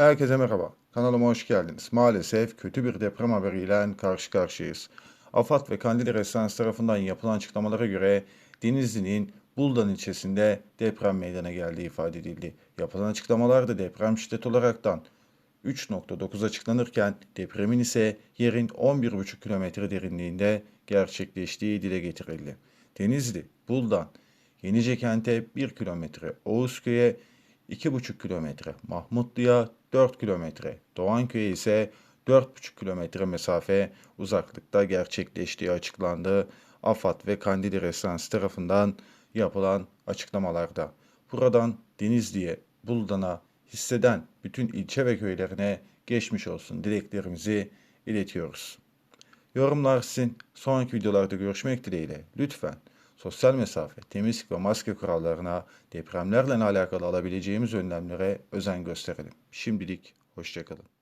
Herkese merhaba. Kanalıma hoş geldiniz. Maalesef kötü bir deprem haberiyle karşı karşıyayız. AFAD ve Kandili Residence tarafından yapılan açıklamalara göre Denizli'nin Buldan ilçesinde deprem meydana geldiği ifade edildi. Yapılan açıklamalarda deprem şiddeti olaraktan 3.9 açıklanırken depremin ise yerin 11,5 kilometre derinliğinde gerçekleştiği dile getirildi. Denizli, Buldan, Yenice kente 1 kilometre, Oğuzköy'e 2,5 kilometre, Mahmutlu'ya 4 kilometre, Doğanköy'e ise 4,5 kilometre mesafe uzaklıkta gerçekleştiği açıklandı. AFAD ve Kandili Residence tarafından yapılan açıklamalarda. Buradan Denizli'ye, Buldan'a, hisseden bütün ilçe ve köylerine geçmiş olsun dileklerimizi iletiyoruz. Yorumlar sizin. Sonraki videolarda görüşmek dileğiyle. Lütfen sosyal mesafe, temizlik ve maske kurallarına, depremlerle alakalı alabileceğimiz önlemlere özen gösterelim. Şimdilik hoşçakalın.